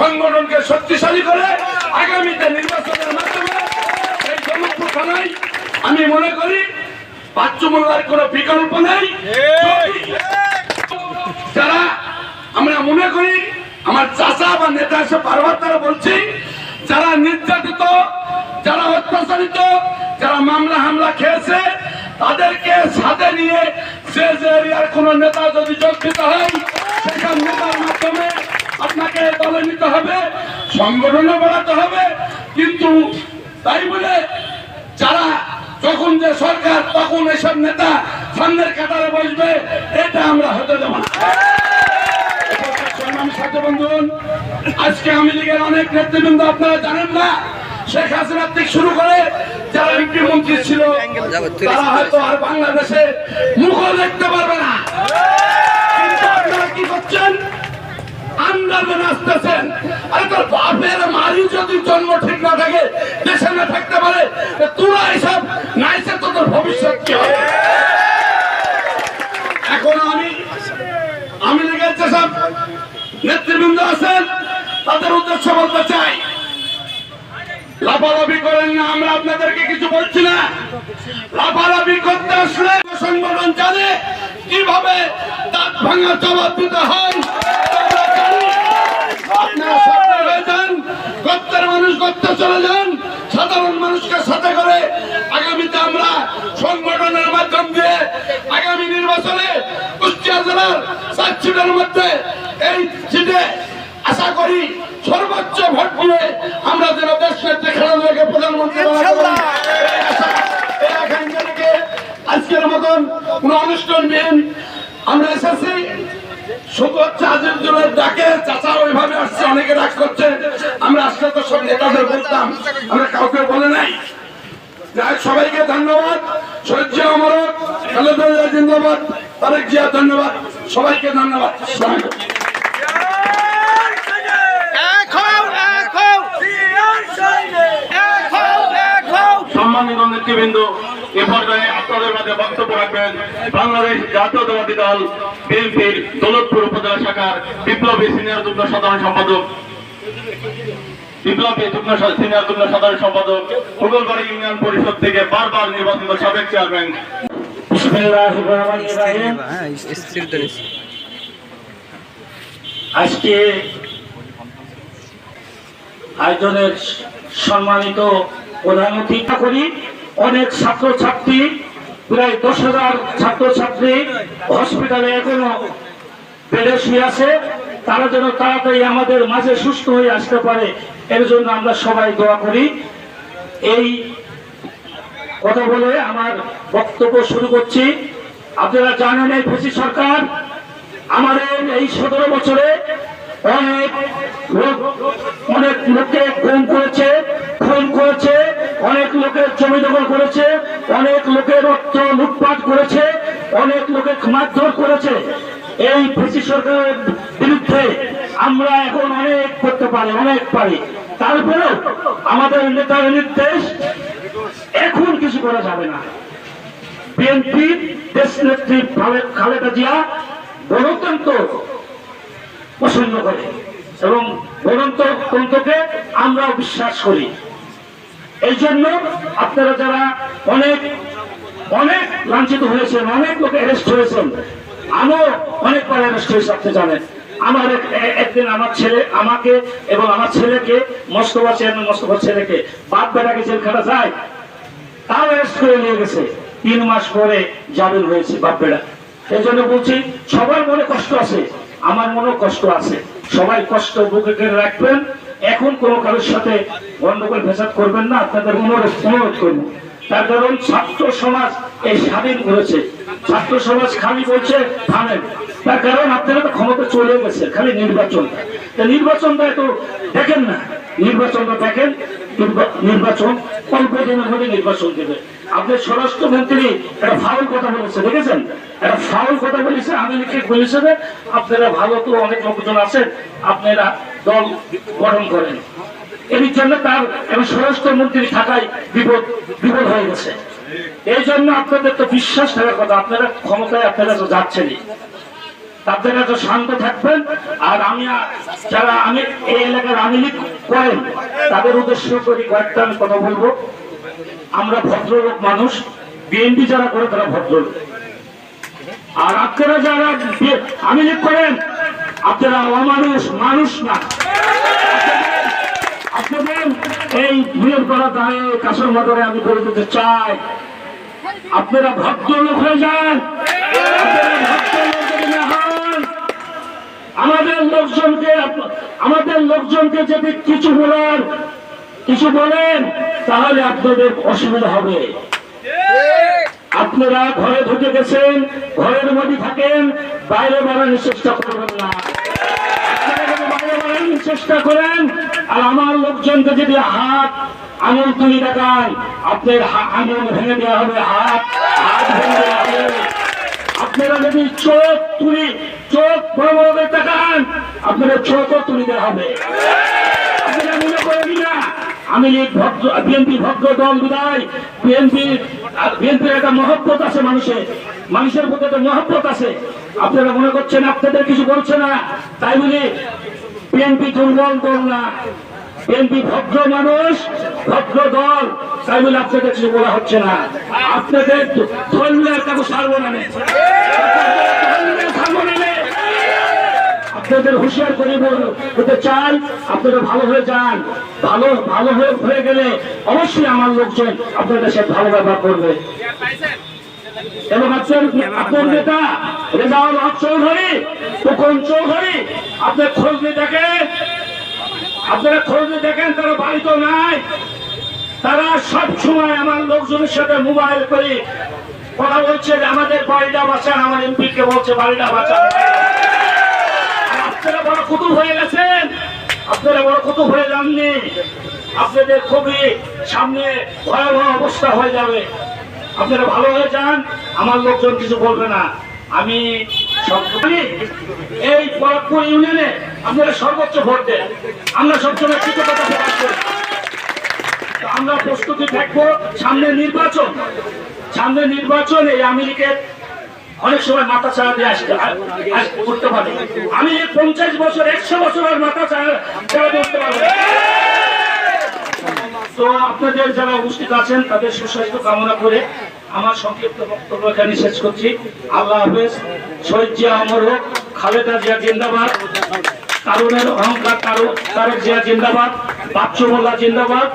সংগঠনকে শক্তিশালী করে আগামীতে নির্বাচনের মাধ্যমে এই জনপুর থানায় আমি মনে করি বাচ্চুমোল্লার কোনো বিকল্প নেই। যারা আমরা মনে করি আমার চাচা বা নেতা এসে বারবার তারা বলছি, যারা নির্যাতিত, যারা অত্যাচারিত, যারা মামলা হামলা খেয়েছে, তাদেরকে সাথে নিয়ে যে যে এরিয়ার কোন নেতা যদি যোগ দিতে হয়, সেখান নেতার দলে নিতে হবে সংগঠনে বাড়াতে হবে। কিন্তু তাই বলে যারা যখন যে সরকার, তখন এসব নেতা সামনের কাতারে বসবে, এটা আমরা হতে দেব না। আজকে আমি লীগের অনেক নেতৃবৃন্দ আপনারা জানেন না, শেখ হাসিনা থেকে শুরু করে যারা এমপি মন্ত্রী ছিল, তারা হয়তো আর বাংলাদেশে মুখও দেখতে পারবে না কিন্তু আপনারা কি করছেন আন্দাজে নাচতেছেন আরে তোর বাপের মারি যদি জন্ম ঠিক না থাকে দেশে না থাকতে পারে তা তোরা এসব নাইসে তো তোর ভবিষ্যৎ কি হবে এখন আমি আমি লীগের যেসব নেতৃবৃন্দ আছেন, তাদের উদ্দেশ্য বলতে চাই। লাফালাফি করেন না, আমরা আপনাদেরকে কিছু বলছি না। লাফালাফি করতে আসলে সংগঠন জানে কীভাবে দাঁত ভাঙা জবাব দিতে হয়। আপনারা সাথে হয়ে যান, গর্তের মানুষ গর্তে চলে যান সাধারণ মানুষকে সাথে করে আগামীতে আমরা সংগঠনের মাধ্যম দিয়ে আগামী নির্বাচনে জেলার মধ্যে এই সিটে আশা করি সর্বোচ্চ ভোট দিয়ে আমরা যেন দেশ নেত্রী খেলাধুলাকে প্রধানমন্ত্রী আজকের মতন কোন অনুষ্ঠান নেন আমরা এসেছি শুধু হচ্ছে আজিজুলের ডাকে চাচা ওইভাবে আসছে অনেকে করছে। আমরা আসলে তো সব নেতাদের বলতাম আমরা কাউকে বলে নাই। সবাইকে ধন্যবাদ। সহ্য অমরত জিন্দাবাদ। তারেক জিয়া ধন্যবাদ, সবাইকে ধন্যবাদ সম্মানিত নেতৃবৃন্দ, এ পর্যায়ে আপনাদের মাঝে বক্তব্য রাখবেন বাংলাদেশ জাতীয়তাবাদী দল বিএনপির দৌলতপুর উপজেলা শাখার বিপ্লবী সিনিয়র যুগ্ম সাধারণ সম্পাদক বিপ্লবী যুগ্ম সিনিয়র যুগ্ম সাধারণ সম্পাদক ইউনিয়ন পরিষদ থেকে বারবার নির্বাচিত সাবেক চেয়ারম্যান। আজকে আয়োজনের সম্মানিত প্রধান অতিথি করি। অনেক ছাত্রছাত্রী, প্রায় দশ হাজার ছাত্রছাত্রী হসপিটালে এখনও বেডে শুয়ে আছে। তারা যেন তাড়াতাড়ি আমাদের মাঝে সুস্থ হয়ে আসতে পারে, এর জন্য আমরা সবাই দোয়া করি। এই কথা বলে আমার বক্তব্য শুরু করছি। আপনারা জানেন এই ফেসি সরকার আমাদের এই সতেরো বছরে অনেক লোক, অনেক লোককে গুম করেছে, খুন করেছে, অনেক লোকের জমি দখল করেছে, অনেক লোকের রক্ত লুটপাট করেছে, অনেক লোকে মারধর করেছে। এই ফেসি সরকারের বিরুদ্ধে আমরা এখন অনেক করতে পারি, অনেক পারি। তারপরেও আমাদের নেতার নির্দেশ এখন কিছু করা যাবে না। বিএনপি দেশ নেত্রী খালেদা জিয়া গণতন্ত্র পছন্দ করে এবং গণতন্ত্রকে আমরাও বিশ্বাস করি। এই জন্য আপনারা যারা অনেক অনেক লাঞ্ছিত হয়েছেন, অনেক লোক অ্যারেস্ট হয়েছেন আমিও অনেকবার অ্যারেস্ট হয়েছে, আপনি জানেন। আমার এক- একদিন আমার ছেলে আমাকে এবং আমার ছেলেকে, মস্তফা চেয়ারম্যান মস্তফার ছেলেকে বাদ বেটাকে জেলখানা যায় তাও অ্যারেস্ট করে নিয়ে গেছে। তিন মাস পরে জামিন হয়েছে বাপেরা। এই জন্য বলছি, সবার মনে কষ্ট আছে, আমার মনেও কষ্ট আছে। সবাই কষ্ট বুকে করে রাখবেন। এখন কোনো কারোর সাথে গন্ডগোল ফেসাদ করবেন না, আপনাদের অনুরোধ অনুরোধ করব। তার কারণ ছাত্র সমাজ এই স্বাধীন করেছে। ছাত্র সমাজ খালি বলছে, থামেন। তার কারণ আপনারা তো ক্ষমতা চলে গেছে খালি নির্বাচনটা। তা নির্বাচনটা একটু দেখেন না। নির্বাচনটা দেখেন, নির্বা- নির্বাচন, অল্প দিনের মধ্যে নির্বাচন দেবে। আপনার স্বরাষ্ট্রমন্ত্রী, একটা ফাউল কথা বলেছে, দেখেছেন? একটা ফাউল কথা বলেছে আমি লিখে বলেছে যে আপনারা ভালো তো অনেক লোকজন আছেন, আপনারা দল গঠন করেন। এর জন্য তার এবং স্বরাষ্ট্রমন্ত্রী থাকায় বিপদ বিপদ হয়ে গেছে। এই জন্য আপনাদের তো বিশ্বাস থাকার কথা, আপনারা ক্ষমতায় আপনারা তো যাচ্ছেনই। তাদের এত শান্ত থাকবেন। আর আমি যারা আমি এই এলাকার আমিলি করেন, তাদের উদ্দেশ্য করি কয়েকটা আমি কথা বলব। আমরা ভদ্রলোক মানুষ, বিএনপি যারা করে তারা ভদ্রলোক। আর আপনারা যারা বি- আমিলি করেন, আপনারা অমানুষ, মানুষ না। আপনাদের এই বিয়ের করা দাঁড়ে কাসর মদরে আমি বলে দিতে চাই। আপনারা ভদ্রলোক হয়ে যান। আপনারা ভদ্রলোক আমাদের লোকজনকে আমাদের লোকজনকে যদি কিছু বলার, কিছু বলেন, তাহলে আপনাদের অসুবিধা হবে। আপনারা ঘরে ঢুকে গেছেন, ঘরের মধ্যে থাকেন, বাইরে বেড়ানোর চেষ্টা করবেন না। চেষ্টা করেন, আর আমার লোকজনকে যদি হাত আঙুল তুলি দেখান, আপনার আঙুল ভেঙে দেওয়া হবে, হাত হাত ভেঙে দেওয়া হবে। আপনারা যদি চোখ তুলি চোখ বড় বড় করে তাকান আপনারা চোখও তুলি দেওয়া হবে। আপনারা মনে করেন না? আমি ভদ্র, বিএনপি ভদ্র দল বিদায় বিএনপি বিএনপির একটা মহব্বত আছে মানুষের মানুষের প্রতি একটা মহব্বত আছে। আপনারা মনে করছেন আপনাদের কিছু বলছে না? তাই বলি, বিএনপি দুর্বল দল না। বিএনপি ভদ্র মানুষ, ভদ্র দল। তাই বলে, আপনাদের কিছু বলা হচ্ছে না। আপনাদের সার্বনামে ধর্মের সার্বনামে। আপনাদের হুঁশিয়ার করে বলতে চাই, আপনারা ভালো হয়ে যান। ভালো ভালো হয়ে গেলে অবশ্যই আমার লোকজন আপনাদের সাথে ভালো ব্যবহার করবে। চৌধুরী চৌধুরী আপনার খোঁজ দেখেন, আপনারা খোঁজ দেখেন, তারা নাই। তারা সব সময় আমার লোকজনের সাথে মোবাইল করে কথা বলছে আমাদের বাড়িটা বাঁচান, আমার এমপি কে বলছে বাড়িটা বাঁচান। বড় কুতুব হয়ে গেছেন। আপনারা বড় কুতুব হয়ে যাননি। আপনাদের খুবই সামনে ভয়াবহ অবস্থা হয়ে যাবে। আপনারা ভালো হয়ে যান, আমার লোকজন কিছু বলবে না। আমি এই পরাগপুর ইউনিয়নে আপনারা সর্বোচ্চ ভোট দেন। আমরা সবসময় কৃতজ্ঞতা প্রকাশ করি। আমরা প্রস্তুতি থাকব সামনে নির্বাচন। সামনে নির্বাচন এই আমেরিকার অনেক সময় মাথা ছাড়া দিয়ে আসতে আস- উঠতে পারে। আমি পঞ্চাশ বছর, একশো বছর আর মাথা ছাড়া উঠতে পারব তো আপনাদের যারা উপস্থিত আছেন, তাদের সুস্বাস্থ্য কামনা করে আমার সংক্ষিপ্ত বক্তব্য এখানে শেষ করছি। আল্লাহ হাফেজ। শহীদ জিয়া অমর হোক, খালেদা জিয়া জিন্দাবাদ। কারণের অহংকার তারেক জিয়া জিন্দাবাদ। বাচ্চু মোল্লা জিন্দাবাদ।